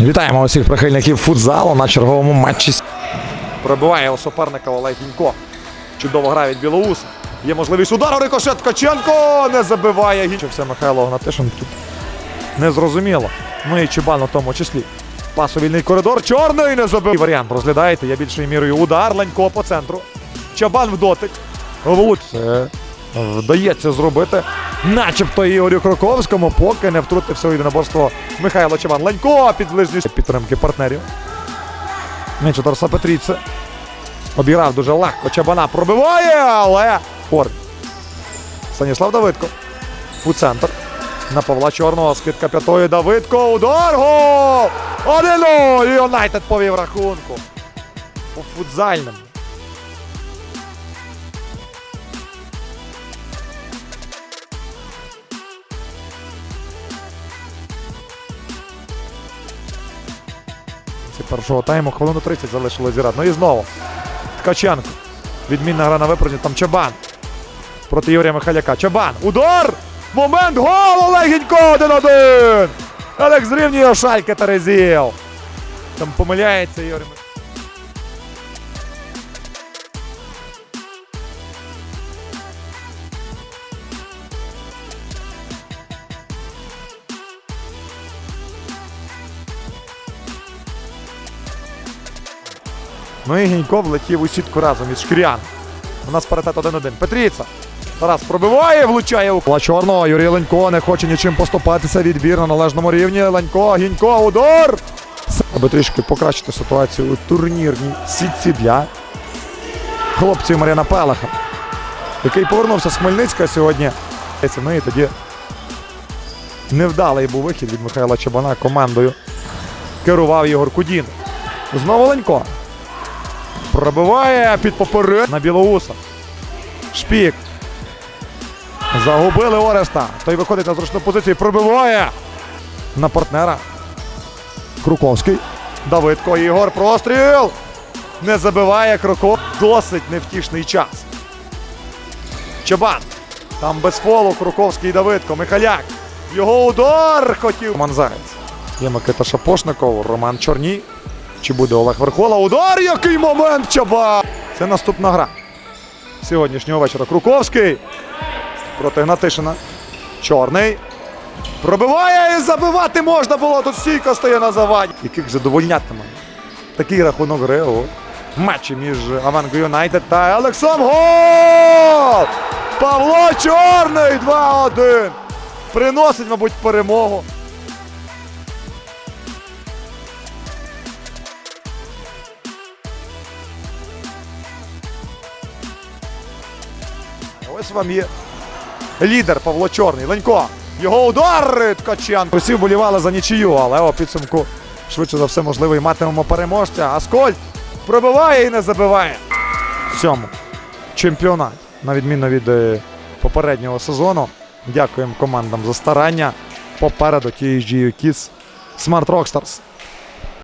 Вітаємо усіх прихильників футзалу на черговому матчі. Пробиває його суперника Олег Гінько. Чудово грає від Білоуса. Є можливість удару рикошет Ткаченко не забиває. Гінчився Михайло Гнатишин тут. Незрозуміло. Ну і Чубан в тому числі. Пасовільний коридор. Чорний не забив. Варіант розглядаєте. Я більшою мірою удар. Ленько по центру. Чабан в дотик. Це вдається зробити. Начебто Ігорю Кроковському, поки не втрутився у єдиноборство Михайло Чабан. Ленько під ближню підтримки партнерів. У Тараса Петріце. Обіграв дуже легко. Чабана пробиває, але Форд. Станіслав Давидко. У центр. На Павла Чорного. Скидка п'ятої. Давидко. Удар. Гол! 1-0! Юнайтед повів рахунку. По футзальному. Це першого тайму хвилину 30 залишилось зіграти. Ну і знову. Ткаченко. Відмінна гра на випередження. Там Чабан. Проти Юрія Михайляка. Чабан. Удар! Момент! Гол! Олегінько 1-1! Олег зрівнює шальки Терезіл. Там помиляється Юрій Михайлович. Ну і Гінько влетів у сітку разом із Шкірян. У нас паритет 1-1. Петріца. Тарас пробиває, влучає у кола чорного. Юрій Ленько не хоче нічим поступатися. Відбір на належному рівні. Ленько, Гінько, удар. Аби трішки покращити ситуацію у турнірній сітці для хлопців Мар'яна Пелаха, який повернувся з Хмельницька сьогодні. Ну і тоді невдалий був вихід від Михайла Чабана командою. Керував Ігор Кудін. Знову Ленько. Пробиває під поперед на Білоуса. Шпік. Загубили Ореста. Той виходить на зручну позицію. Пробиває на партнера. Круковський. Давидко Ігор. Простріл. Не забиває Кроков. Досить невтішний час. Чабан. Там без фолу Круковський Давидко. Михаляк. Його удар хотів. Команзаєць. Є Микита Шапошников, Роман Чорній. Чи буде Олег Верхола? Удар! Який момент Чаба! Це наступна гра. Сьогоднішнього вечора. Круковський проти Гнатишина. Чорний. Пробиває і забивати можна було. Тут стійко стає на заваді. Яких задовольнятиме. Такий рахунок гри у матчі між Аванго Юнайтед та Елексом. Гол! Павло Чорний 2-1. Приносить, мабуть, перемогу. Ось вам є лідер Павло Чорний. Ленько. Його удар Ткаченко. Усі вболівали за нічию, але у підсумку швидше за все можливо і матимемо переможця. Аскольд пробиває і не забиває. В цьому чемпіонат, на відміну від е, попереднього сезону. Дякуємо командам за старання. Попереду THG Kids Smart Rockstars.